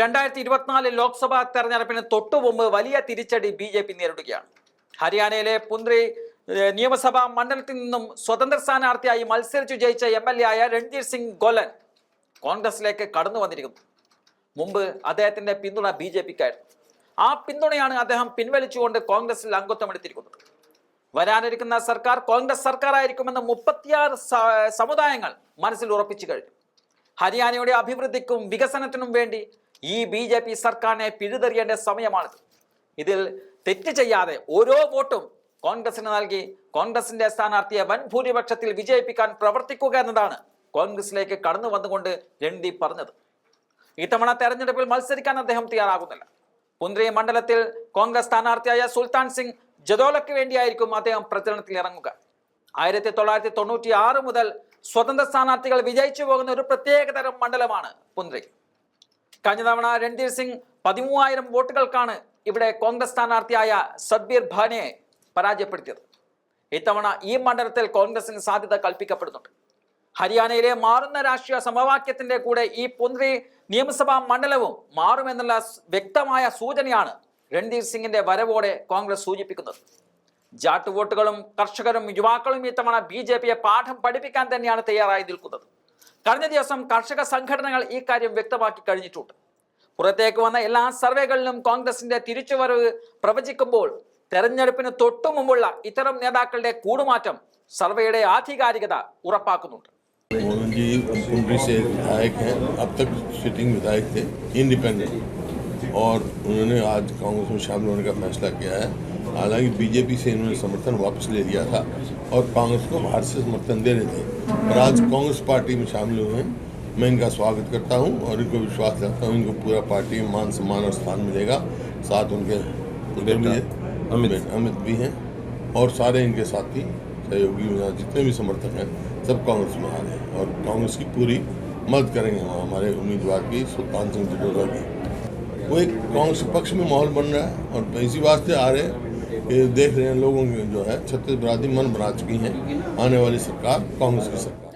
രണ്ടായിരത്തി ഇരുപത്തിനാല് ലോക്സഭാ തെരഞ്ഞെടുപ്പിന് തൊട്ടുമുമ്പ് വലിയ തിരിച്ചടി ബി ജെ പി നേരിടുകയാണ്. ഹരിയാനയിലെ പുന്ത്രി നിയമസഭാ മണ്ഡലത്തിൽ നിന്നും സ്വതന്ത്ര സ്ഥാനാർത്ഥിയായി മത്സരിച്ചു ജയിച്ച എം എൽ എ ആയ രൺജീത് സിംഗ് ഗോലൻ കോൺഗ്രസിലേക്ക് കടന്നു വന്നിരിക്കുന്നു. മുമ്പ് അദ്ദേഹത്തിന്റെ പിന്തുണ ബി ജെ പിക്കായിരുന്നു ആ പിന്തുണയാണ് അദ്ദേഹം പിൻവലിച്ചുകൊണ്ട് കോൺഗ്രസിൽ അംഗത്വം എടുത്തിരിക്കുന്നത്. വരാനിരിക്കുന്ന സർക്കാർ കോൺഗ്രസ് സർക്കാർ ആയിരിക്കുമെന്ന് മുപ്പത്തിയാറ് സമുദായങ്ങൾ മനസ്സിൽ ഉറപ്പിച്ചു കഴിഞ്ഞു. ഹരിയാനയുടെ അഭിവൃദ്ധിക്കും വികസനത്തിനും വേണ്ടി ഈ ബി ജെ പി സർക്കാരിനെ പിഴുതെറിയേണ്ട സമയമാണിത്. ഇതിൽ തെറ്റ് ചെയ്യാതെ ഓരോ വോട്ടും കോൺഗ്രസിന് നൽകി കോൺഗ്രസിന്റെ സ്ഥാനാർത്ഥിയെ വൻ ഭൂരിപക്ഷത്തിൽ വിജയിപ്പിക്കാൻ പ്രവർത്തിക്കുക എന്നതാണ് കോൺഗ്രസിലേക്ക് കടന്നു വന്നുകൊണ്ട് രൺദീപ് പറഞ്ഞത്. ഇത്തവണ തെരഞ്ഞെടുപ്പിൽ മത്സരിക്കാൻ അദ്ദേഹം തയ്യാറാകുന്നില്ല. പുന്ത്രി മണ്ഡലത്തിൽ കോൺഗ്രസ് സ്ഥാനാർത്ഥിയായ സുൽത്താൻ സിംഗ് ജദോലയ്ക്ക് വേണ്ടിയായിരിക്കും അദ്ദേഹം പ്രചരണത്തിൽ ഇറങ്ങുക. ആയിരത്തി തൊള്ളായിരത്തി തൊണ്ണൂറ്റി ആറ് മുതൽ സ്വതന്ത്ര സ്ഥാനാർത്ഥികൾ വിജയിച്ചു പോകുന്ന ഒരു പ്രത്യേകതരം മണ്ഡലമാണ് പുന്ത്രി കഴിഞ്ഞ തവണ രൺധീർ സിംഗ് പതിമൂവായിരം വോട്ടുകൾക്കാണ് ഇവിടെ കോൺഗ്രസ് സ്ഥാനാർത്ഥിയായ സദ്ബീർ ഭാനെ പരാജയപ്പെടുത്തിയത്. ഇത്തവണ ഈ മണ്ഡലത്തിൽ കോൺഗ്രസിന് സാധ്യത കൽപ്പിക്കപ്പെടുന്നുണ്ട്. ഹരിയാനയിലെ മാറുന്ന രാഷ്ട്രീയ സമവാക്യത്തിന്റെ കൂടെ ഈ പുന്ത്രി നിയമസഭാ മണ്ഡലവും മാറുമെന്നുള്ള വ്യക്തമായ സൂചനയാണ് രൺധീർ സിംഗിന്റെ വരവോടെ കോൺഗ്രസ് സൂചിപ്പിക്കുന്നത്. ജാട്ടുവോട്ടുകളും കർഷകരും യുവാക്കളും ഇത്തവണ ബി പാഠം പഠിപ്പിക്കാൻ തന്നെയാണ് തയ്യാറായി നിൽക്കുന്നത്. കഴിഞ്ഞ ദിവസം കർഷക സംഘടനകൾ ഈ കാര്യം വ്യക്തമാക്കി കഴിഞ്ഞിട്ടുണ്ട് പുറത്തേക്ക് വന്ന എല്ലാ സർവേകളിലും കോൺഗ്രസിന്റെ തിരിച്ചുവരവ് പ്രവചിക്കുമ്പോൾ തെരഞ്ഞെടുപ്പിന് തൊട്ടു മുമ്പുള്ള ഇത്തരം നേതാക്കളുടെ കൂടുമാറ്റം സർവേയുടെ ആധികാരികത ഉറപ്പാക്കുന്നുണ്ട് मोहन जी कुंडली से विधायक हैं अब तक सिटिंग विधायक थे इंडिपेंडेंट और उन्होंने आज कांग्रेस में शामिल होने का फैसला किया है हालाँकि बीजेपी से इन्होंने समर्थन वापस ले लिया था और कांग्रेस को बाहर से समर्थन दे रहे थे। और आज कांग्रेस पार्टी में शामिल हुए हैं। मैं इनका स्वागत करता हूँ और इनको विश्वास रखता हूँ इनको पूरा पार्टी में मान सम्मान और स्थान मिलेगा। साथ उनके अमित। अमित भी हैं और सारे इनके साथी सहयोगी जितने भी समर्थक हैं सब कांग्रेस में आ रहे हैं और कांग्रेस की पूरी मदद करेंगे हम हमारे उम्मीदवार की सुल्तान सिंह जडोरा की। वो एक कांग्रेस पक्ष में माहौल बन रहा है और इसी वास्ते आ रहे हैं कि देख रहे हैं लोगों की जो है छत्तीस बरादरी मन बना चुकी हैं। आने वाली सरकार कांग्रेस की सरकार।